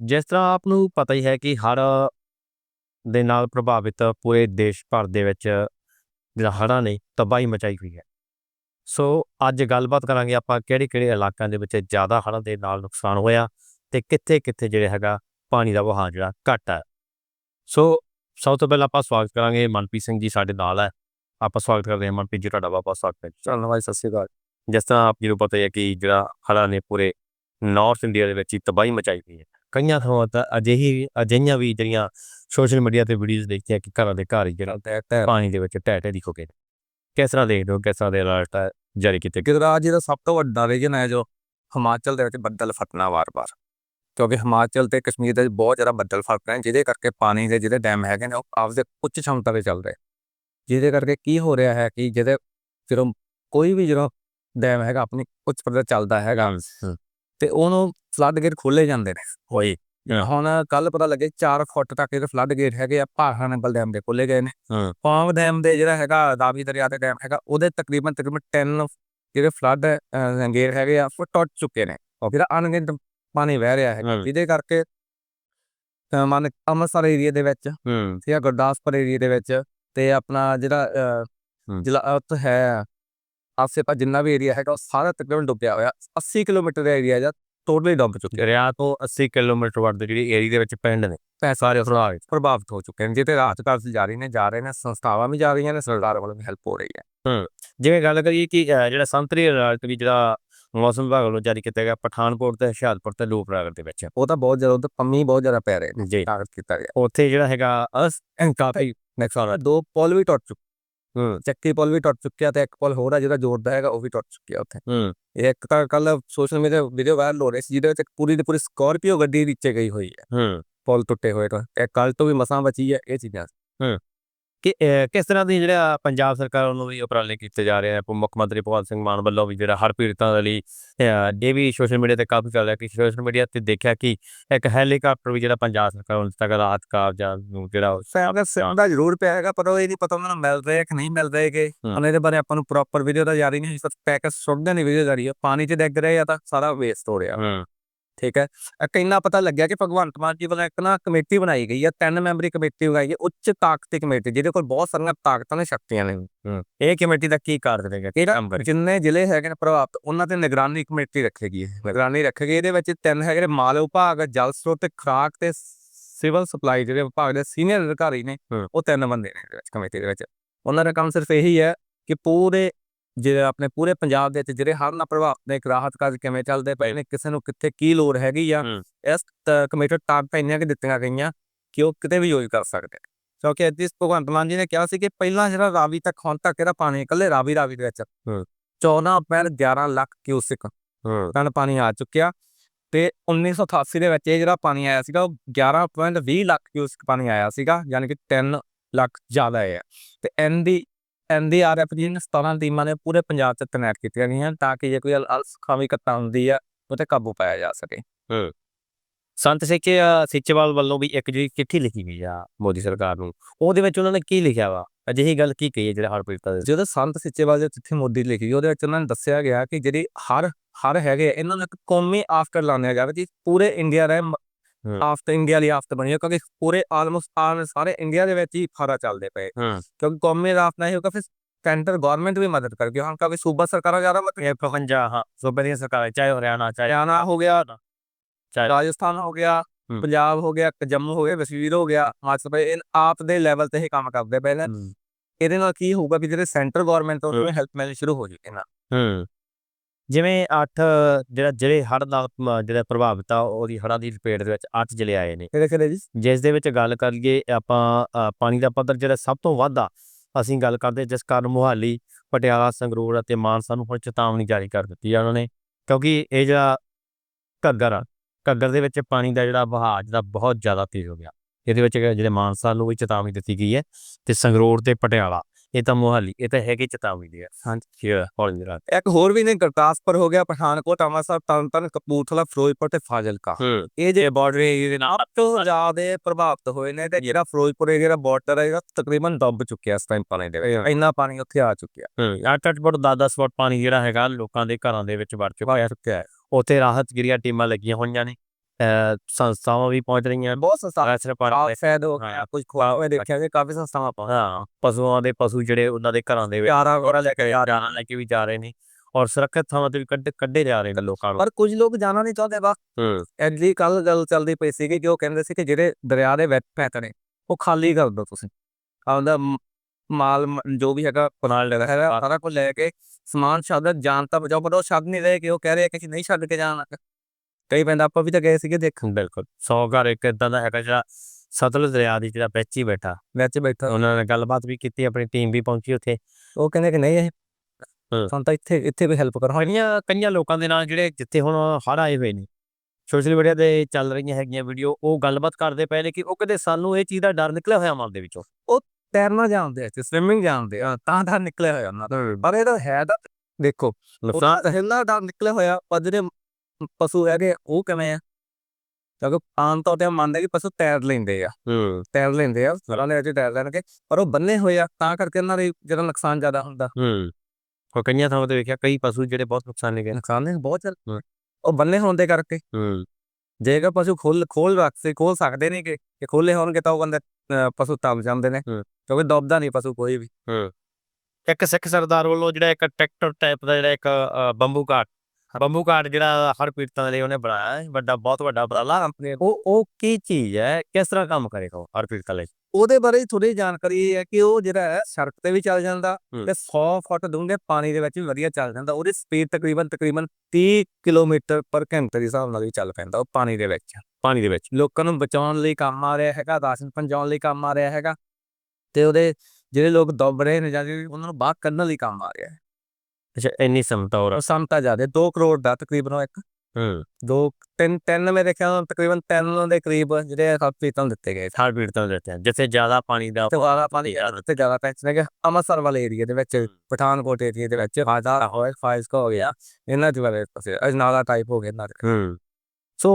ਜਿਸ ਤਰ੍ਹਾਂ ਆਪ ਨੂੰ ਪਤਾ ਹੀ ਹੈ ਕਿ ਹੜ੍ਹ ਦੇ ਨਾਲ ਪ੍ਰਭਾਵਿਤ ਪੂਰੇ ਦੇਸ਼ ਭਰ ਦੇ ਵਿੱਚ ਜਿਹੜਾ ਹੜ੍ਹਾਂ ਨੇ ਤਬਾਹੀ ਮਚਾਈ ਹੋਈ ਹੈ। ਸੋ ਅੱਜ ਗੱਲਬਾਤ ਕਰਾਂਗੇ ਆਪਾਂ ਕਿਹੜੇ ਕਿਹੜੇ ਇਲਾਕਿਆਂ ਦੇ ਵਿੱਚ ਜ਼ਿਆਦਾ ਹੜ੍ਹਾਂ ਦੇ ਨਾਲ ਨੁਕਸਾਨ ਹੋਇਆ ਤੇ ਕਿੱਥੇ ਕਿੱਥੇ ਜਿਹੜੇ ਹੈਗਾ ਪਾਣੀ ਦਾ ਵਹਾਅ ਜਿਹੜਾ ਘੱਟ ਹੈ ਸੋ ਸਭ ਤੋਂ ਪਹਿਲਾਂ ਆਪਾਂ ਸਵਾਗਤ ਕਰਾਂਗੇ ਮਨਪ੍ਰੀਤ ਸਿੰਘ ਜੀ ਸਾਡੇ ਨਾਲ ਹੈ। ਆਪਾਂ ਸਵਾਗਤ ਕਰਦੇ ਹਾਂ ਮਨਪ੍ਰੀਤ ਜੀ ਤੁਹਾਡਾ ਬਹੁਤ ਸਵਾਗਤ ਹੈ। ਧੰਨਵਾਦ ਸਤਿ ਸ਼੍ਰੀ ਅਕਾਲ। ਜਿਸ ਤਰ੍ਹਾਂ ਆਪ ਜੀ ਨੂੰ ਪਤਾ ਹੀ ਹੈ ਕਿ ਜਿਹੜਾ ਹੜ੍ਹਾਂ ਨੇ ਪੂਰੇ ਨਾਰਥ ਇੰਡੀਆ ਦੇ ਵਿੱਚ ਹੀ ਤਬਾਹੀ ਮਚਾਈ ਹੋਈ ਹੈ। ਕਈਆਂ ਥਾਵਾਂ ਤਾਂ ਅਜਿਹੀ ਅਜਿਹੀਆਂ ਵੀ ਜਿਹੜੀਆਂ ਸੋਸ਼ਲ ਮੀਡੀਆ ਤੇ ਵੀਡੀਓਜ਼ ਦੇਖੀਆਂ ਕਿ ਘਰਾਂ ਦੇ ਘਰ ਹੀ ਜਿਹੜਾ ਤੈ ਤੈ ਪਾਣੀ ਦੇ ਵਿੱਚ ਹੋ ਗਏ ਨੇ। ਕਿਸ ਤਰ੍ਹਾਂ ਦੇਖਦੇ ਹੋ? ਕਿਸ ਤਰ੍ਹਾਂ ਦੇ ਅਲਰਟ ਜਾਰੀ ਕੀਤੇ ਗਏ? ਗੁਜਰਾਤ ਜੀ ਦਾ ਸਭ ਤੋਂ ਵੱਡਾ ਰੀਜਨ ਹੈ ਜੋ ਹਿਮਾਚਲ ਦੇ ਵਿੱਚ ਬੱਦਲ ਫਟਣਾ ਵਾਰ-ਵਾਰ। ਕਿਉਂਕਿ ਹਿਮਾਚਲ ਤੇ ਕਸ਼ਮੀਰ ਦੇ ਬਹੁਤ ਜ਼ਿਆਦਾ ਬੱਦਲ ਫਟ ਰਹੇ ਜਿਹਦੇ ਕਰਕੇ ਪਾਣੀ ਦੇ ਜਿਹੜੇ ਡੈਮ ਹੈਗੇ ਨੇ ਉਹ ਆਪਦੇ ਉੱਚ ਛਮਤਾ ਤੇ ਚੱਲ ਰਹੇ। ਜਿਹਦੇ ਕਰਕੇ ਕੀ ਹੋ ਰਿਹਾ ਹੈ ਕਿ ਜਿਹਦੇ ਜਦੋਂ ਕੋਈ ਵੀ ਜਦੋਂ ਡੈਮ ਹੈਗਾ ਆਪਣੀ ਉੱਚ ਪੱਧਰ ਚੱਲਦਾ ਹੈਗਾ ਤੇ ਉਹਨੂੰ ਫਲੱਡ ਗੇਟ ਖੋਲੇ ਜਾਂਦੇ ਨੇ ਹੋਈ ਹੁਣ ਕੱਲ ਪਤਾ ਲੱਗੇ 4 ਫੁੱਟ ਤੱਕ ਇਹਦੇ ਫਲੱਡ ਗੇਟ ਹੈਗੇ ਆ ਭਾਖਾਨੇਬਲ ਡੈਮ ਦੇ ਖੋਲੇ ਗਏ ਨੇ ਹਾਂ। ਪਾਵ ਡੈਮ ਦੇ ਜਿਹੜਾ ਹੈਗਾ ਰਾਵੀ ਦਰਿਆ ਦੇ ਡੈਮ ਹੈਗਾ ਉਹਦੇ ਤਕਰੀਬਨ ਤਕਰੀਬਨ 10 ਜਿਹੜੇ ਫਲੱਡ ਗੇਟ ਹੈਗੇ ਆ ਉਹ ਟੁੱਟ ਚੁੱਕੇ ਨੇ ਉਹ ਜਿਹੜਾ ਅਣਗਿਣਤ ਪਾਣੀ ਵਹਿ ਰਿਹਾ ਹੈ। ਜਿਹਦੇ ਕਰਕੇ ਮਨ ਅੰਮ੍ਰਿਤਸਰ ਏਰੀਆ ਦੇ ਵਿੱਚ ਹੂੰ ਜਾਂ ਗੁਰਦਾਸਪੁਰ ਏਰੀਆ ਦੇ ਵਿੱਚ ਤੇ ਆਪਣਾ ਜਿਹੜਾ। ਜ਼ਿਲ੍ਹਾ ਉੱਥੇ ਹੈ ਆਸੇ ਪਾਸੇ ਜਿੰਨਾ ਵੀ ਏਰੀਆ ਹੈਗਾ ਉਹ ਸਾਰਾ ਤਕਰੀਬਨ ਡੁੱਬਿਆ ਹੋਇਆ 80 ਕਿਲੋਮੀਟਰ ਦਾ ਏਰੀਆ ਜਾਂ ਟੋਟਲੀ ਡੁੱਬ ਚੁੱਕਿਆ ਦਰਿਆ ਤੋਂ 80 ਕਿਲੋਮੀਟਰ ਵੱਧ ਜਿਹੜੀ ਏਰੀਆ ਦੇ ਵਿੱਚ ਪਿੰਡ ਨੇ ਸਾਰੇ ਪ੍ਰਭਾਵਿਤ ਪ੍ਰਭਾਵਿਤ ਹੋ ਚੁੱਕੇ ਨੇ। ਜਿਹਤੇ ਰਾਹਤ ਕਾਰਜ ਜਾਰੀ ਨੇ ਜਾ ਰਹੇ ਨੇ ਸੰਸਥਾਵਾਂ ਵੀ ਜਾ ਰਹੀਆਂ ਨੇ ਸਰਕਾਰ ਵੱਲੋਂ ਵੀ ਹੈਲਪ ਹੋ ਰਹੀ ਹੈ। ਜਿਵੇਂ ਗੱਲ ਕਰੀਏ ਕਿ ਜਿਹੜਾ ਸੰਤਰੀ ਅਲਰਟ ਵੀ ਜਿਹੜਾ ਮੌਸਮ ਵਿਭਾਗ ਵੱਲੋਂ ਜਾਰੀ ਕੀਤਾ ਗਿਆ ਪਠਾਨਕੋਟ ਤੇ ਹੁਸ਼ਿਆਰਪੁਰ ਤੇ ਲੂਪਨਗਰ ਦੇ ਵਿੱਚ। ਉਹ ਤਾਂ ਬਹੁਤ ਜ਼ਿਆਦਾ ਉੱਥੇ ਪੰਮੀ ਬਹੁਤ ਜ਼ਿਆਦਾ ਪੈ ਰਹੇ ਨੇ ਜੀ। ਤਾਕਤ ਕੀਤਾ ਗਿਆ। ਉੱਥੇ ਜਿਹੜਾ ਹੈਗਾ ਅਸ ਕਾਫੀ ਨੁਕਸਾਨ ਦੋ ਪੁਲ ਵੀ ਟੁੱਟ ਚੁੱਕੇ ਚੱਕੀ ਪੁਲ ਵੀ ਟੁੱਟ ਚੁੱਕਿਆ ਤੇ ਇੱਕ ਪੁਲ ਹੋਰ ਆ ਜਿਹੜਾ ਜੋੜਦਾ ਹੈਗਾ ਉਹ ਵੀ ਟੁੱਟ ਚੁੱਕਿਆ ਉੱਥੇ। ਹੂੰ। ਇਹ ਇੱਕ ਤਾਂ ਕੱਲ ਸੋਸ਼ਲ ਮੀਡੀਆ ਵੀਡੀਓ ਵਾਇਰਲ ਹੋ ਰਹੀ ਸੀ ਜਿਹਦੇ ਵਿੱਚ ਪੂਰੀ ਦੀ ਪੂਰੀ ਸਕਾਰਪੀਓ ਗੱਡੀ ਨੀਚੇ ਗਈ ਹੋਈ ਹੈ। ਹੂੰ। ਪੁਲ ਟੁੱਟੇ ਹੋਏ ਤੋਂ। ਇਹ ਕੱਲ ਤੋਂ ਵੀ ਮਸਾਂ ਬਚੀ ਹੈ ਇਹ ਚੀਜ਼ਾਂ। ਕਿ ਕਿਸ ਤਰ੍ਹਾਂ ਦੀ ਜਿਹੜਾ ਪੰਜਾਬ ਸਰਕਾਰ ਵੱਲੋਂ ਵੀ ਉਪਰਾਲੇ ਕੀਤੇ ਜਾ ਰਹੇ ਆ? ਮੁੱਖ ਮੰਤਰੀ ਭਗਵੰਤ ਸਿੰਘ ਮਾਨ ਵੱਲੋਂ ਵੀ ਜਿਹੜਾ ਹਰ ਪੀੜਤਾਂ ਦੇ ਲਈ ਇਹ ਵੀ ਸੋਸ਼ਲ ਮੀਡੀਆ ਤੇ ਕਾਫੀ ਚੱਲ ਰਿਹਾ ਕਿ ਸੋਸ਼ਲ ਮੀਡੀਆ ਤੇ ਦੇਖਿਆ ਕਿ ਇੱਕ ਹੈਲੀਕਾਪਟਰ ਵੀ ਜਿਹੜਾ ਪੰਜਾਬ ਸਰਕਾਰ ਵੱਲੋਂ ਤੱਕ ਰਾਤ ਕਾਰਜਾਂ ਨੂੰ ਜਿਹੜਾ ਉਹ ਸਿਆਉਂਦਾ ਜ਼ਰੂਰ ਪਿਆ ਹੈਗਾ ਪਰ ਉਹ ਇਹ ਨਹੀਂ ਪਤਾ ਉਹਨਾਂ ਨੂੰ ਮਿਲ ਰਹੇ ਕਿ ਨਹੀਂ ਮਿਲ ਰਹੇ ਕਿ। ਹੁਣ ਇਹਦੇ ਬਾਰੇ ਆਪਾਂ ਨੂੰ ਪ੍ਰੋਪਰ ਵੀਡੀਓ ਤਾਂ ਜਾਰੀ ਨਹੀਂ ਸਿਰਫ ਪੈਕੇਜ ਸੁੱਟਦੇ ਨਹੀਂ ਵੀਡੀਓ ਜਾਰੀ ਹੈ ਪਾਣੀ 'ਚ ਡਿੱਗ ਰਹੇ ਆ ਤਾਂ ਸਾਰਾ ਵੇਸਟ ਹੋ ਰਿਹਾ। ਠੀਕ ਹੈ। ਇੱਕ ਇੰਨਾ ਪਤਾ ਲੱਗਿਆ ਕਿ ਭਗਵੰਤ ਮਾਨ ਜੀ ਵੱਲੋਂ ਇੱਕ ਨਾ ਕਮੇਟੀ ਬਣਾਈ ਗਈ ਹੈ ਤਿੰਨ ਮੈਂਬਰੀ ਕਮੇਟੀ ਬਣਾਈ ਹੈ ਉੱਚ ਤਾਕਤੀ ਕਮੇਟੀ ਜਿਹਦੇ ਕੋਲ ਬਹੁਤ ਸਾਰੀਆਂ ਤਾਕਤਾਂ ਨੇ ਸ਼ਕਤੀਆਂ ਨੇ। ਇਹ ਕਮੇਟੀ ਦਾ ਕੀ ਕਾਰਜ ਰਹੇਗਾ? ਕੀ ਇਹਦਾ ਕੰਮ ਕਰੇ ਜਿੰਨੇ ਜ਼ਿਲ੍ਹੇ ਹੈਗੇ ਨੇ ਪ੍ਰਭਾਵਿਤ ਉਹਨਾਂ ਤੇ ਨਿਗਰਾਨੀ ਕਮੇਟੀ ਰੱਖੇਗੀ ਨਿਗਰਾਨੀ ਰੱਖੇਗੀ ਇਹਦੇ ਵਿੱਚ ਤਿੰਨ ਹੈਗੇ ਨੇ ਮਾਲ ਵਿਭਾਗ ਜਲ ਸਰੋਤ ਤੇ ਖੁਰਾਕ ਤੇ ਸਿਵਲ ਸਪਲਾਈ ਜਿਹੜੇ ਵਿਭਾਗ ਦੇ ਸੀਨੀਅਰ ਅਧਿਕਾਰੀ ਨੇ। ਉਹ ਤਿੰਨ ਬੰਦੇ ਨੇ ਕਮੇਟੀ ਦੇ ਵਿੱਚ। ਉਹਨਾਂ ਦਾ ਕੰਮ ਸਿਰਫ ਇਹੀ ਹੈ ਕਿ ਪੂਰੇ ਜਿਹੜੇ ਆਪਣੇ ਪੂਰੇ ਪੰਜਾਬ ਦੇ ਵਿੱਚ ਜਿਹੜੇ ਹੜ੍ਹ ਨਾਲ ਪ੍ਰਭਾਵਿਤ ਨੇ ਇੱਕ ਰਾਹਤ ਕਾਰਜ ਕਿਵੇਂ ਚੱਲਦੇ ਪਏ ਨੇ ਕਿਸੇ ਨੂੰ ਕਿੱਥੇ ਕੀ ਲੋੜ ਹੈਗੀ ਆ। ਇਸ ਕਮੇਟੀ ਨੂੰ ਤਾਕਤਾਂ ਇੰਨੀਆਂ ਕਿ ਦਿੱਤੀਆਂ ਗਈਆਂ ਕਿ ਉਹ ਕਿਤੇ ਵੀ ਯੂਜ਼ ਕਰ ਸਕਦੇ ਨੇ। ਕਿਉਂਕਿ ਇਸ ਭਗਵੰਤ ਮਾਨ ਜੀ ਨੇ ਕਿਹਾ ਸੀ ਕਿ ਪਹਿਲਾਂ ਜਿਹੜਾ ਰਾਵੀ ਤੱਕ ਹੁਣ ਤੱਕ ਇਹਦਾ ਪਾਣੀ ਇਕੱਲੇ ਰਾਵੀ ਰਾਵੀ ਦੇ ਵਿੱਚ। ਹੂੰ। 14 ਅਪ੍ਰੈਲ 11 ਲੱਖ ਕਿਊਸਿਕ ਟਨ ਪਾਣੀ ਆ ਚੁੱਕਿਆ ਤੇ 1988 ਦੇ ਵਿੱਚ ਇਹ ਜਿਹੜਾ ਪਾਣੀ ਆਇਆ ਸੀਗਾ ਉਹ 11.20 ਲੱਖ ਕਿਊਸਿਕ ਪਾਣੀ ਆਇਆ ਸੀਗਾ ਯਾਨੀ ਕਿ 3 ਲੱਖ ਜ਼ਿਆਦਾ ਹੈ ਤੇ ਐਨਡੀ ਐਨਡੀਆਰਐਫ ਨੇ 17 ਟੀਮਾਂ ਨੇ ਪੂਰੇ ਪੰਜਾਬ 'ਚ ਤੈਨਾਤ ਕੀਤੀਆਂ ਗਈਆਂ ਤਾਂ ਕਿ ਜੇ ਕੋਈ ਅਲਸਖਾਵੀ ਘਟਨਾ ਹੁੰਦੀ ਆ ਉਹ ਤੇ ਕਾਬੂ ਪਾਇਆ ਜਾ ਸਕੇ। ਸੰਤ ਸਿੱਖੇ ਸਿੱਚੇਵਾਲ ਵੱਲੋਂ ਵੀ ਇੱਕ ਜਿਹੜੀ ਚਿੱਠੀ ਲਿਖੀ ਗਈ ਆ ਮੋਦੀ ਸਰਕਾਰ ਨੂੰ ਉਹਦੇ ਵਿੱਚ ਉਹਨਾਂ ਨੇ ਕੀ ਲਿਖਿਆ ਵਾ? ਅਜਿਹੀ ਗੱਲ ਕੀ ਕਹੀ ਹੈ ਜਿਹੜਾ ਹੜ੍ਹ ਪੀੜਤਾਂ ਦੇ ਜਦੋਂ ਸੰਤ ਸਿੱਚੇਵਾਲ ਦੇ ਚਿੱਠੀ ਮੋਦੀ ਲਿਖੀ ਉਹਦੇ ਵਿੱਚ ਉਹਨਾਂ ਨੇ ਦੱਸਿਆ ਗਿਆ ਕਿ ਜਿਹੜੀ ਹਰ ਹਰ ਹੈਗੇ ਆ, ਇਹਨਾਂ ਨੂੰ ਇੱਕ ਕੌਮੀ ਆਫਟਰ ਲਾਣਿਆ ਜਾਵੇ ਕਿ ਪੂਰੇ ਇੰਡੀਆ ਦੇ ਹੂੰ। ਆਫਟਰ ਇੰਡੀਆ ਲਈ ਆਫਟਰ ਬਣੀ ਹੈ ਕਿਉਂਕਿ ਪੂਰੇ ਆਲਮੋਸਟ ਸਾਰੇ ਇੰਡੀਆ ਦੇ ਵਿੱਚ ਹੀ ਫਾਰਾ ਚੱਲਦੇ ਪਏ। ਹੂੰ। ਕਿਉਂਕਿ ਕੌਮੀ ਰਾਫਟ ਨਹੀਂ ਹੋਗਾ ਫਿਰ ਸੈਂਟਰ ਗਵਰਨਮੈਂਟ ਵੀ ਮਦਦ ਕਰਦੀ ਹੁਣ ਕਾਫੀ ਸੂਬਾ ਸਰਕਾਰਾਂ ਜ਼ਿਆਦਾ ਮਦਦ ਇਹ 55 ਹਾਂ ਸੂਬੇ ਦੀਆਂ ਸਰਕਾਰਾਂ ਚਾਹੇ ਹਰਿਆਣਾ ਚਾਹੇ ਹਰਿਆਣਾ ਹੋ ਗਿਆ ਚਾਹੇ ਰਾਜਸਥਾਨ ਹੋ ਗਿਆ ਹੂੰ। ਪੰਜਾਬ ਹੋ ਗਿਆ ਜੰਮੂ ਹੋ ਗਿਆ ਕਸ਼ਮੀਰ ਹੋ ਗਿਆ ਹਿਮਾਚਲ ਪ੍ਰਦੇਸ਼ ਇਹ ਆਪ ਦੇ ਲੈਵਲ ਤੇ ਹੀ ਕੰਮ ਕਰਦੇ ਨੇ। ਇਹਦੇ ਨਾਲ ਕੀ ਹੋਊਗਾ ਵੀ ਜਿਹੜੇ ਸੈਂਟਰ ਗਵਰਨਮੈਂਟ ਤੋਂ ਹੂੰ। ਹੈਲਪ ਮਿਲਣੀ ਸ਼ੁਰੂ ਹੋ ਜੂਗੀ ਨਾ। ਹੂੰ। ਜਿਵੇਂ 8 ਜਿਹੜਾ ਜਿਹੜੇ ਹੜ੍ਹ ਨਾਲ ਜਿਹੜਾ ਪ੍ਰਭਾਵਿਤ ਆ ਉਹਦੀ ਹੜ੍ਹਾਂ ਦੀ ਲਪੇਟ ਦੇ ਵਿੱਚ 8 ਜ਼ਿਲ੍ਹੇ ਆਏ ਨੇ। ਕਿਹੜੇ ਕਿਹੜੇ ਜੀ? ਜਿਸ ਦੇ ਵਿੱਚ ਗੱਲ ਕਰੀਏ ਆਪਾਂ ਪਾਣੀ ਦਾ ਪੱਧਰ ਜਿਹੜਾ ਸਭ ਤੋਂ ਵੱਧ ਆ ਅਸੀਂ ਗੱਲ ਕਰਦੇ ਜਿਸ ਕਾਰਨ ਮੁਹਾਲੀ ਪਟਿਆਲਾ ਸੰਗਰੂਰ ਅਤੇ ਮਾਨਸਾ ਨੂੰ ਹੁਣ ਚੇਤਾਵਨੀ ਜਾਰੀ ਕਰ ਦਿੱਤੀ ਆ ਉਹਨਾਂ ਨੇ ਕਿਉਂਕਿ ਇਹ ਜਿਹੜਾ ਘੱਗਰ ਆ ਘੱਗਰ ਦੇ ਵਿੱਚ ਪਾਣੀ ਦਾ ਜਿਹੜਾ ਵਹਾਅ ਜਿਹੜਾ ਬਹੁਤ ਜ਼ਿਆਦਾ ਤੇਜ਼ ਹੋ ਗਿਆ। ਇਹਦੇ ਵਿੱਚ ਜਿਹੜੇ ਮਾਨਸਾ ਨੂੰ ਵੀ ਚੇਤਾਵਨੀ ਦਿੱਤੀ ਗਈ ਹੈ ਤੇ ਸੰਗਰੂਰ ਤੇ ਪਟਿਆਲਾ। ਇਹ ਤਾਂ ਮੁਹਾਲੀ ਇਹ ਤਾਂ ਹੈਗੀ ਚੇਤਾਵਨੀ ਦੀ ਹੈ ਹਾਂਜੀ। ਹੌਲੀ ਰਾਤ। ਇੱਕ ਹੋਰ ਵੀ ਨੇ ਗੁਰਦਾਸਪੁਰ ਹੋ ਗਿਆ ਪਠਾਨਕੋਟ ਅੰਮ੍ਰਿਤਸਰ ਤਰਨਤਾਰਨ ਕਪੂਰਥਲਾ ਫਿਰੋਜ਼ਪੁਰ ਤੇ ਫਾਜ਼ਿਲਕਾ। ਇਹ ਜੇ ਬਾਰਡਰ ਏਰੀਆ ਦੇ ਨਾਲ। ਤੋਂ ਜ਼ਿਆਦਾ ਪ੍ਰਭਾਵਿਤ ਹੋਏ ਨੇ ਤੇ ਜਿਹੜਾ ਫਿਰੋਜ਼ਪੁਰ ਏਰੀਆ ਦਾ ਬਾਰਡਰ ਹੈ ਜਿਹੜਾ ਤਕਰੀਬਨ ਡੁੱਬ ਚੁੱਕਿਆ ਇਸ ਟਾਈਮ ਪਾਣੀ ਦੇ ਵਿੱਚ। ਇੰਨਾ ਪਾਣੀ ਉੱਥੇ ਆ ਚੁੱਕਿਆ। ਹੂੰ 8-8 ਫੁੱਟ 10-10 ਫੁੱਟ ਪਾਣੀ ਜਿਹੜਾ ਹੈਗਾ ਲੋਕਾਂ ਦੇ ਘਰਾਂ ਦੇ ਵਿੱਚ ਵੜ ਚੁੱਕਿਆ ਹੈ। ਉੱਥੇ ਰਾਹਤ ਗਿਰੀਆਂ ਟੀਮਾਂ ਲੱਗੀਆਂ ਹੋਈਆਂ ਨੇ। ਸੰਸਥਾਵਾਂ ਵੀ ਪਹੁੰਚ ਰਹੀਆਂ ਬਹੁਤ ਸਸਤਾ ਸਿਰਫ ਆਪ ਫੈਦ ਹੋ। ਗਿਆ ਕੁਝ ਖਵਾ ਹੋਏ ਦੇਖਿਆ ਕਿ ਕਾਫੀ ਸੰਸਥਾਵਾਂ ਪਹੁੰਚ ਹਾਂ ਪਸ਼ੂਆਂ ਦੇ ਪਸ਼ੂ ਜਿਹੜੇ ਉਹਨਾਂ ਦੇ ਘਰਾਂ ਦੇ ਵਿੱਚ ਪਿਆਰਾ ਵਗੈਰਾ ਲੈ ਕੇ ਜਾਣਾ ਲੈ ਕੇ ਵੀ ਜਾ ਰਹੇ ਨੇ ਔਰ ਸੁਰੱਖਿਅਤ ਥਾਵਾਂ ਤੇ ਵੀ ਕੱਢ ਕੱਢੇ ਜਾ ਰਹੇ ਨੇ ਲੋਕਾਂ ਨੂੰ ਪਰ ਕੁਝ ਲੋਕ ਜਾਣਾ ਨਹੀਂ ਚਾਹੁੰਦੇ ਬਾ ਹੂੰ ਐਗਲੀ ਕੱਲ ਗੱਲ ਚੱਲਦੀ ਪਈ ਸੀਗੀ ਕਿ ਉਹ ਕਹਿੰਦੇ ਸੀ ਕਿ ਜਿਹੜੇ ਦਰਿਆ ਦੇ ਵਿੱਚ ਪੈਤ ਨੇ ਉਹ ਖਾਲੀ ਕਰ ਦਿਓ ਤੁਸੀਂ ਆਪਦਾ ਮ- ਮਾਲ ਜੋ ਵੀ ਹੈਗਾ ਪਨਾਲ ਲਗਾ ਹੈਗਾ ਸਾਰਾ ਕੁਝ ਲੈ ਕੇ ਸਮਾਨ ਛੱਡ ਜਾਨ ਤਾਂ ਬਚਾਓ ਪਰ ਉਹ ਛੱਡ ਨਹੀਂ ਰਹੇ ਕਿ ਉਹ ਕਹਿ ਰਹੇ ਕਿ ਨਹੀਂ ਛੱਡ ਕੇ ਜਾਣਾ ਕਈ ਪੈਂਦਾ ਆਪਾਂ ਵੀ ਤਾਂ ਗਏ ਸੀਗੇ ਦੇਖਣ। ਬਿਲਕੁਲ। ਸੌ ਘਰ ਇੱਕ ਇਦਾਂ ਦਾ ਹੈਗਾ ਜਿਹੜਾ ਸਤਲੁਜ ਦਰਿਆ ਦੀ ਜਿਹੜਾ ਵਿੱਚ ਹੀ ਬੈਠਾ। ਵਿੱਚ ਬੈਠਾ। ਉਹਨਾਂ ਨੇ ਗੱਲਬਾਤ ਵੀ ਕੀਤੀ ਆਪਣੀ ਟੀਮ ਵੀ ਪਹੁੰਚੀ ਉੱਥੇ। ਉਹ ਕਹਿੰਦੇ ਕਿ ਨਹੀਂ ਇਹ। ਸਾਨੂੰ ਤਾਂ ਇੱਥੇ ਇੱਥੇ ਵੀ ਹੈਲਪ ਕਰੋ। ਕਈਆਂ ਕਈਆਂ ਲੋਕਾਂ ਦੇ ਨਾਲ ਜਿਹੜੇ ਜਿੱਥੇ ਹੁਣ ਹੜ੍ਹ ਆਏ ਹੋਏ ਨੇ ਸੋਸ਼ਲ ਮੀਡੀਆ ਤੇ ਚੱਲ ਰਹੀਆਂ ਹੈਗੀਆਂ ਵੀਡੀਓ ਉਹ ਗੱਲਬਾਤ ਕਰਦੇ ਪਏ ਨੇ ਕਿ ਉਹ ਕਹਿੰਦੇ ਸਾਨੂੰ ਇਹ ਚੀਜ਼ ਦਾ ਡਰ ਨਿਕਲਿਆ ਹੋਇਆ ਮਨ ਦੇ ਵਿੱਚੋਂ? ਤੈਰਨਾ ਜਾਣਦੇ ਆ ਸਵਿਮਿੰਗ ਜਾਣਦੇ ਆ ਤਾਂ ਤਾਂ ਨਿਕਲਿਆ ਹੋਇਆ ਉਹਨਾਂ ਦਾ। ਪਰ ਇਹਦਾ ਹੈ ਤਾਂ ਦੇਖੋ ਨੁਕਸਾਨ ਉਹ ਹਿੱਲਾ ਦਾ ਨਿਕਲਿਆ ਹੋਇਆ ਪਰ ਜਿਹੜੇ ਪਸ਼ੂ ਹੈਗੇ ਉਹ ਕਿਵੇਂ ਆ? ਕਿਉਂਕਿ ਆਮ ਤੌਰ ਤੇ ਆਪਾਂ ਮੰਨਦੇ ਕਿ ਪਸ਼ੂ ਤੈਰ ਲੈਂਦੇ ਆ। ਹੂੰ। ਤੈਰ ਲੈਂਦੇ ਆ ਸਰਾਂ ਦੇ ਵਿੱਚ ਤੈਰ ਲੈਣਗੇ ਪਰ ਉਹ ਬੰਨੇ ਹੋਏ ਆ ਤਾਂ ਕਰਕੇ ਇਹਨਾਂ ਦੇ ਜਿਹੜਾ ਨੁਕਸਾਨ ਜ਼ਿਆਦਾ ਹੁੰਦਾ। ਹੂੰ। ਉਹ ਕਈਆਂ ਥਾਵਾਂ ਤੇ ਵੇਖਿਆ ਕਈ ਪਸ਼ੂ ਜਿਹੜੇ ਬਹੁਤ ਨੁਕਸਾਨੇ ਗਏ ਨੁਕਸਾਨ ਨੇ ਬਹੁਤ ਚੱਲ। ਉਹ ਬੰਨੇ ਹੋਣ ਦੇ ਕਰਕੇ। ਹੂੰ। ਜੇਕਰ ਪਸ਼ੂ ਖੋਲ ਖੋਲ ਰੱਖਦੇ ਖੋਲ ਸਕਦੇ ਨੇ ਕਿ ਖੋਲੇ ਹੋਣਗੇ ਤਾਂ ਉਹ ਬੰਦੇ ਪਸ਼ੂ ਤਬ ਜਾਂਦੇ ਨੇ। ਕਿਉਂਕਿ ਦਬਦਾ ਨਹੀਂ ਪਸ਼ੂ ਕੋਈ ਵੀ। ਇੱਕ ਸਿੱਖ ਸਰਦਾਰ ਵੱਲੋਂ ਜਿਹੜਾ ਇੱਕ ਟਰੈਕਟਰ ਟਾਈਪ ਦਾ ਜਿਹੜਾ ਇੱਕ ਬੰਬੂ ਕਾਟ ਬੰਬੂ ਕਾਟ ਜਿਹੜਾ ਹਰ ਪੀੜਤਾਂ ਦੇ ਲਈ ਉਹਨੇ ਬਣਾਇਆ ਹੈ ਵੱਡਾ ਬਹੁਤ ਵੱਡਾ ਉਪਰਾਲਾ ਆਪਣੇ ਉਹ ਉਹ ਕੀ ਚੀਜ਼ ਹੈ? ਕਿਸ ਤਰ੍ਹਾਂ ਕੰਮ ਕਰੇਗਾ ਹਰ ਪੀੜਤਾਂ ਲਈ? ਉਹਦੇ ਬਾਰੇ ਥੋੜੀ ਜਾਣਕਾਰੀ ਇਹ ਹੈ ਕਿ ਉਹ ਜਿਹੜਾ ਹੈ ਸੜਕ ਤੇ ਵੀ ਚੱਲ ਜਾਂਦਾ। ਤੇ 100 ਫੁੱਟ ਡੂੰਘੇ ਪਾਣੀ ਦੇ ਵਿੱਚ ਵੀ ਵਧੀਆ ਚੱਲ ਜਾਂਦਾ। ਉਹਦੀ ਸਪੀਡ ਤਕਰੀਬਨ ਤਕਰੀਬਨ 30 ਕਿਲੋਮੀਟਰ ਪਰ ਘੰਟੇ ਦੇ ਹਿਸਾਬ ਨਾਲ ਹੀ ਚੱਲ ਪੈਂਦਾ ਉਹ ਪਾਣੀ ਦੇ ਵਿੱਚ। ਪਾਣੀ ਦੇ ਵਿੱਚ। ਲੋਕਾਂ ਨੂੰ ਬਚਾਉਣ ਲਈ ਕੰਮ ਆ ਰਿਹਾ ਹੈਗਾ ਰਾਸ਼ਨ ਪਹੁੰਚਾਉਣ ਲਈ ਕੰਮ ਆ ਰਿਹਾ ਹੈਗਾ ਤੇ ਉਹਦੇ ਜਿਹੜੇ ਲੋਕ ਦਬ ਰਹੇ ਨੇ ਜਾਂ ਉਹਨਾਂ ਨੂੰ ਬਾਹਰ ਕੱਢਣ ਲਈ ਕੰਮ ਆ ਰਿਹਾ ਹੈ। ਅੱਛਾ ਇੰਨੀ ਸਮਤਾ ਹੋ ਉਹ ਸੰਤਾ ਜ਼ਿਆਦਾ 2 ਕਰੋੜ ਦਾ ਤਕਰੀਬਨ ਉਹ ਇੱਕ। ਹੂੰ। ਦੋ ਤਿੰਨ ਤਿੰਨ ਮੇਰੇ ਖਿਆਲ ਤਕਰੀਬਨ ਤਿੰਨ ਦੇ ਕਰੀਬ ਜਿਹੜੇ ਸਭ ਪੀਤਾਂ ਦਿੱਤੇ ਗਏ ਪੀੜਤਾਂ ਨੂੰ ਦਿੱਤੇ ਜਿੱਥੇ ਜ਼ਿਆਦਾ ਪਾਣੀ ਦਾ ਤੇ ਵਾਲਾ ਪਾਣੀ ਤੇ ਜ਼ਿਆਦਾ ਟੈਂਸ਼ਨ ਹੈਗਾ ਅੰਮ੍ਰਿਤਸਰ ਵਾਲੇ ਏਰੀਆ ਦੇ ਵਿੱਚ ਪਠਾਨਕੋਟ ਏਰੀਆ ਦੇ ਵਿੱਚ ਫਾਇਦਾ ਹੋਇਆ ਫਾਇਜ਼ ਹੋ ਗਿਆ ਇਹਨਾਂ ਦੇ ਬਾਰੇ ਅਜਨਾਲਾ ਟਾਈਪ ਹੋ ਗਿਆ ਇਹਨਾਂ ਦੇ। ਹੂੰ। ਸੋ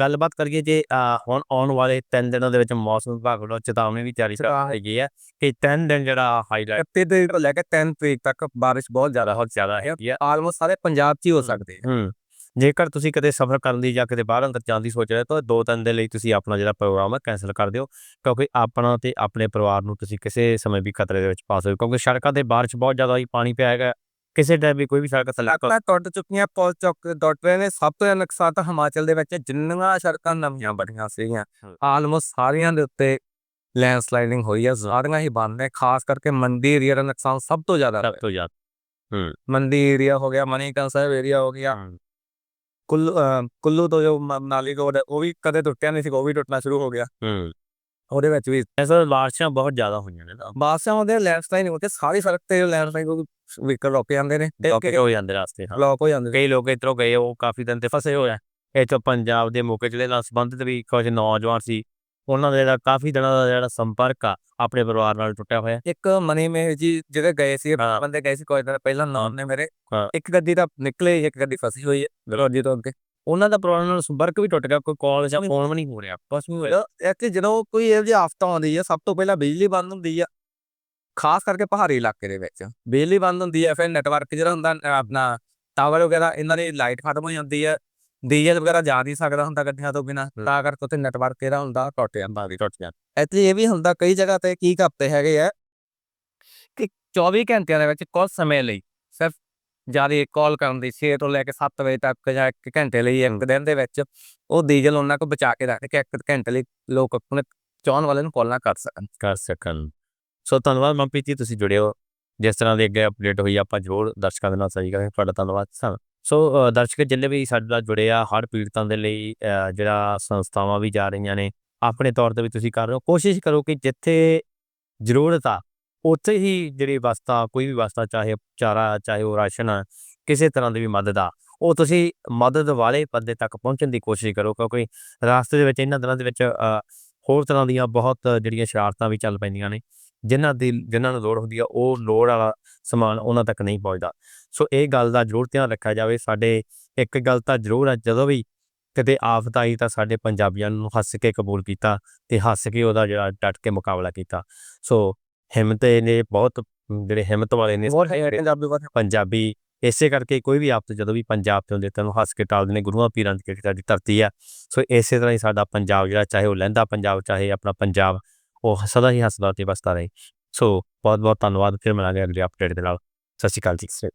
ਗੱਲਬਾਤ ਕਰੀਏ ਜੇ ਹੁਣ ਆਉਣ ਵਾਲੇ 3 ਦਿਨਾਂ ਦੇ ਵਿੱਚ ਮੌਸਮ ਵਿਭਾਗ ਵੱਲੋਂ ਚੇਤਾਵਨੀ ਵੀ ਜਾਰੀ ਹੈਗੀ ਹੈ ਕਿ 3 ਦਿਨ ਜਿਹੜਾ ਹਾਈਲਾਈਟ ਤੇ ਦੇ ਲੈ ਕੇ 10 ਤਰੀਕ ਤੱਕ ਬਾਰਿਸ਼ ਬਹੁਤ ਜ਼ਿਆਦਾ ਬਹੁਤ ਜ਼ਿਆਦਾ ਹੈ। ਆਲਮੋਸਟ ਸਾਰੇ ਪੰਜਾਬ 'ਚ ਹੀ ਹੋ ਸਕਦੇ ਹੂੰ। ਜੇਕਰ ਤੁਸੀਂ ਕਦੇ ਸਫ਼ਰ ਕਰਨ ਦੀ ਜਾਂ ਕਿਤੇ ਬਾਹਰ ਅੰਦਰ ਜਾਣ ਦੀ ਸੋਚ ਰਹੇ ਹੋ ਤਾਂ ਦੋ ਤਿੰਨ ਦੇ ਲਈ ਤੁਸੀਂ ਆਪਣਾ ਜਿਹੜਾ ਪ੍ਰੋਗਰਾਮ ਹੈ ਕੈਨਸਲ ਕਰ ਦਿਓ ਕਿਉਂਕਿ ਆਪਣਾ ਤੇ ਆਪਣੇ ਪਰਿਵਾਰ ਨੂੰ ਤੁਸੀਂ ਕਿਸੇ ਸਮੇਂ ਵੀ ਖਤਰੇ ਦੇ ਵਿੱਚ ਪਾ ਸਕਦੇ ਹੋ ਕਿਉਂਕਿ ਸੜਕਾਂ ਤੇ ਬਾਰਿਸ਼ ਬਹੁਤ ਜ਼ਿਆਦਾ ਹੋਈ ਪਾਣੀ ਪਿਆ ਹੈਗਾ। ਕਿਸੇ ਟਾਈਮ ਵੀ ਕੋਈ ਵੀ ਸੜਕ ਥੱਲੇ ਸੜਕਾਂ ਟੁੱਟ ਚੁੱਕੀਆਂ ਪੁਲ ਚੁੱਕ ਟੁੱਟ ਰਹੇ ਨੇ। ਸਭ ਤੋਂ ਜ਼ਿਆਦਾ ਨੁਕਸਾਨ ਤਾਂ ਹਿਮਾਚਲ ਦੇ ਵਿੱਚ ਜਿੰਨੀਆਂ ਸੜਕਾਂ ਨਵੀਆਂ ਬਣੀਆਂ ਸੀਗੀਆਂ। ਆਲਮੋਸਟ ਸਾਰੀਆਂ ਦੇ ਉੱਤੇ ਲੈਂਡਸਲਾਈਡਿੰਗ ਹੋਈ ਹੈ ਸਾਰੀਆਂ ਹੀ ਬੰਦ ਨੇ। ਖਾਸ ਕਰਕੇ ਮੰਡੀ ਏਰੀਆ ਦਾ ਨੁਕਸਾਨ ਸਭ ਤੋਂ ਜ਼ਿਆਦਾ ਸਭ ਤੋਂ ਜ਼ਿਆਦਾ ਮੰਡੀ ਏਰੀਆ ਹੋ ਗਿਆ ਮਨੀਕਰਨ ਸਾਹਿਬ ਏਰੀਆ ਹੋ ਗਿਆ। ਕੁੱਲੂ ਅਹ ਕੁੱਲੂ ਤੋਂ ਜੋ ਮ- ਮਨਾਲੀ ਰੋਡ ਹੈ ਉਹ ਵੀ ਕਦੇ ਟੁੱਟਿਆ ਨਹੀਂ ਸੀ ਉਹ ਵੀ ਟੁੱਟਣਾ ਸ਼ੁਰੂ ਹੋ ਗਿਆ। ਹੂੰ। ਉਹਦੇ ਵਿੱਚ ਵੀ ਐਸਾ ਬਾਰਿਸ਼ਾਂ ਬਹੁਤ ਜ਼ਿਆਦਾ ਹੋਈਆਂ ਨੇ ਤਾਂ। ਬਾਦਸ਼ਾਹ ਹੁੰਦੇ ਲੈਂਡਸਲਾਈਡ ਹੋ ਕੇ ਸਾਰੀ ਸੜਕ ਤੇ ਲੈਂਡਸਲਾਈਡ ਹੋ ਵਹੀਕਲ ਰੁਕ ਜਾਂਦੇ ਨੇ। ਬਲੌਕ ਹੋ ਜਾਂਦੇ ਰਸਤੇ ਹਾਂ। ਬਲੌਕ ਹੋ ਜਾਂਦੇ ਕਈ ਲੋਕ ਇੱਧਰੋਂ ਗਏ ਉਹ ਕਾਫੀ ਦਿਨ ਤੇ ਫਸੇ ਹੋਏ ਆ। ਇੱਥੋਂ ਪੰਜਾਬ ਦੇ ਮੌਕੇ ਜਿਹੜੇ ਨਾਲ ਸੰਬੰਧਿਤ ਵੀ ਕੁਝ ਨੌਜਵਾਨ ਸੀ। ਉਹਨਾਂ ਦਾ ਜਿਹੜਾ ਕਾਫੀ ਦਿਨਾਂ ਦਾ ਜਿਹੜਾ ਸੰਪਰਕ ਆ ਆਪਣੇ ਪਰਿਵਾਰ ਨਾਲ ਟੁੱਟਿਆ ਹੋਇਆ। ਇੱਕ ਮਨੀ ਮੇਹ ਜੀ ਜਿਹੜੇ ਗਏ ਸੀ। ਬੰਦੇ ਗਏ ਸੀ ਕੋਈ ਦਿਨ ਪਹਿਲਾਂ ਨਾਮ ਨੇ ਮੇਰੇ। ਇੱਕ ਗੱਡੀ ਤਾਂ ਨਿਕਲੇ ਇੱਕ ਗੱਡੀ ਫਸੀ ਹੋਈ ਹੈ ਦਰਵਾਜ਼ੇ ਤੋਂ ਅੱਗੇ। ਉਹਨਾਂ ਦਾ ਪਰਿਵਾਰ ਨਾਲ ਸੰਪਰਕ ਵੀ ਟੁੱਟ ਗਿਆ ਕੋਈ ਕਾਲ ਜਾਂ ਫੋਨ ਵੀ ਨਹੀਂ ਹੋ ਰਿਹਾ ਕੁਛ ਵੀ ਹੋਇਆ। ਇੱਕ ਜਦੋਂ ਕੋਈ ਇਹੋ ਜਿਹੀ ਆਫਤ ਆਉਂਦੀ ਹੈ ਸਭ ਤੋਂ ਪਹਿਲਾਂ ਬਿਜਲੀ ਬੰਦ ਹੁੰਦੀ ਆ ਖਾਸ ਕਰਕੇ ਪਹਾੜੀ ਇਲਾਕੇ ਦੇ ਵਿੱਚ। ਬਿਜਲੀ ਬੰਦ ਹੁੰਦੀ ਹੈ ਫਿਰ ਨੈਟਵਰਕ ਜਿਹੜਾ ਹੁੰਦਾ ਆਪਣਾ ਟਾਵਰ ਵਗੈਰਾ ਇਹਨਾਂ ਦੀ ਲਾਈਟ ਖਤਮ ਹੋ ਜਾਂਦੀ ਹੈ ਡੀਜ਼ਲ ਵਗੈਰਾ ਜਾ ਨਹੀਂ ਸਕਦਾ ਹੁੰਦਾ ਗੱਡੀਆਂ ਤੋਂ ਬਿਨਾ। ਤਾਂ ਕਰਕੇ ਉੱਥੇ ਨੈਟਵਰਕ ਜਿਹੜਾ ਹੁੰਦਾ ਟੁੱਟ ਜਾਂਦਾ ਵੀ ਟੁੱਟ ਗਿਆ। ਇੱਥੇ ਇਹ ਵੀ ਹੁੰਦਾ ਕਈ ਜਗ੍ਹਾ ਤੇ ਕੀ ਕਰਤੇ ਹੈਗੇ ਆ ਕਿ 24 ਘੰਟਿਆਂ ਦੇ ਵਿੱਚ ਕੁਝ ਸਮੇਂ ਲਈ ਸਿਰਫ ਜ਼ਿਆਦਾ ਕਾਲ ਕਰਨ ਦੀ 6 ਤੋਂ ਲੈ ਕੇ 7 ਵਜੇ ਤੱਕ ਜਾਂ 1 ਘੰਟੇ ਲਈ ਇੱਕ ਦਿਨ ਦੇ ਵਿੱਚ ਉਹ ਡੀਜ਼ਲ ਉਹਨਾਂ ਕੋ ਬਚਾ ਕੇ ਰੱਖ ਕੇ ਇੱਕ ਘੰਟੇ ਲਈ ਲੋਕ ਆਪਣੇ ਚਾਹਣ ਵਾਲੇ ਨੂੰ ਕਾਲ ਨਾ ਕਰ ਸਕਣ। ਕਰ ਸਕਣ। ਸੋ ਧੰਨਵਾਦ ਮਨਪ੍ਰੀਤ ਜੀ ਤੁਸੀਂ ਜੁੜੇ ਹੋ। ਜਿਸ ਤਰ੍ਹਾਂ ਦੀ ਅੱਗੇ ਅਪਡੇਟ ਹੋਈ ਆਪਾਂ ਜ਼ਰੂਰ ਦਰਸ਼ਕਾਂ ਦੇ ਨਾਲ ਸਾਂਝੀ ਕਰਾਂਗੇ। ਤੁਹਾਡਾ ਧੰਨਵਾਦ ਸਰ ਸੋ ਦਰਸ਼ਕ ਜਿੰਨੇ ਵੀ ਸਾਡੇ ਨਾਲ ਜੁੜੇ ਆ ਹੜ੍ਹ ਪੀੜਤਾਂ ਦੇ ਲਈ ਜਿਹੜਾ ਸੰਸਥਾਵਾਂ ਵੀ ਜਾ ਰਹੀਆਂ ਨੇ ਆਪਣੇ ਤੌਰ ਤੇ ਵੀ ਤੁਸੀਂ ਕਰ ਰਹੇ ਹੋ ਕੋਸ਼ਿਸ਼ ਕਰੋ ਕਿ ਜਿੱਥੇ ਜ਼ਰੂਰਤ ਆ ਉੱਥੇ ਹੀ ਜਿਹੜੀ ਵਸਤਾ ਕੋਈ ਵੀ ਵਸਤਾ ਚਾਹੇ ਚਾਰਾ, ਚਾਹੇ ਉਹ ਰਾਸ਼ਨ ਆ ਕਿਸੇ ਤਰ੍ਹਾਂ ਦੀ ਵੀ ਮਦਦ ਆ, ਉਹ ਤੁਸੀਂ ਮਦਦ ਵਾਲੇ ਬੰਦੇ ਤੱਕ ਪਹੁੰਚਣ ਦੀ ਕੋਸ਼ਿਸ਼ ਕਰੋ, ਕਿਉਂਕਿ ਰਾਸਤੇ ਦੇ ਵਿੱਚ, ਇਹਨਾਂ ਦਿਨਾਂ ਦੇ ਵਿੱਚ ਹੋਰ ਤਰ੍ਹਾਂ ਦੀਆਂ ਬਹੁਤ ਜਿਹੜੀਆਂ ਸ਼ਰਾਰਤਾਂ ਵੀ ਚੱਲ ਪੈਂਦੀਆਂ ਨੇ, ਜਿਨ੍ਹਾਂ ਦੀ, ਜਿਨ੍ਹਾਂ ਨੂੰ ਲੋੜ ਹੁੰਦੀ ਆ, ਉਹ ਲੋੜ ਵਾਲਾ ਸਮਾਨ ਉਹਨਾਂ ਤੱਕ ਨਹੀਂ ਪਹੁੰਚਦਾ। ਸੋ ਇਹ ਗੱਲ ਦਾ ਜ਼ਰੂਰ ਧਿਆਨ ਰੱਖਿਆ ਜਾਵੇ, ਸਾਡੇ ਇੱਕ ਗੱਲ ਤਾਂ ਜ਼ਰੂਰ ਆ, ਜਦੋਂ ਵੀ ਕਿਤੇ ਆਫਤ ਆਈ ਤਾਂ ਸਾਡੇ ਪੰਜਾਬੀਆਂ ਨੂੰ ਹੱਸ ਕੇ ਕਬੂਲ ਕੀਤਾ ਤੇ ਹੱਸ ਕੇ ਉਹਦਾ ਜਿਹੜਾ ਡਟ ਕੇ ਮੁਕਾਬਲਾ ਕੀਤਾ। ਸੋ ਹਿੰਮਤ ਨੇ ਬਹੁਤ ਜਿਹੜੇ ਹਿੰਮਤ ਵਾਲੇ ਨੇ ਬਹੁਤ ਪੰਜਾਬੀ ਬਾਤ ਪੰਜਾਬੀ ਇਸੇ ਕਰਕੇ ਕੋਈ ਵੀ ਆਫਤ ਜਦੋਂ ਵੀ ਪੰਜਾਬ ਤੇ ਹੁੰਦੇ ਤੈਨੂੰ ਹੱਸ ਕੇ ਟਾਲਦੇ ਨੇ ਗੁਰੂਆਂ ਪੀਰਾਂ ਦੀ ਸਾਡੀ ਧਰਤੀ ਆ ਸੋ ਇਸੇ ਤਰ੍ਹਾਂ ਹੀ ਸਾਡਾ ਪੰਜਾਬ ਜਿਹੜਾ ਚਾਹੇ ਉਹ ਲਹਿੰਦਾ ਪੰਜਾਬ ਚਾਹੇ ਆਪਣਾ ਪੰਜਾਬ ਉਹ ਸਦਾ ਹੀ ਹੱਸਦਾ ਤੇ ਵਸਦਾ ਰਹੇ। ਸੋ ਬਹੁਤ ਬਹੁਤ ਧੰਨਵਾਦ ਫਿਰ ਮਿਲਾਂਗੇ ਅਗਲੇ ਅਪਡੇਟ ਦੇ ਨਾਲ। ਸਤਿ ਸ਼੍ਰੀ ਅਕਾਲ ਜੀ।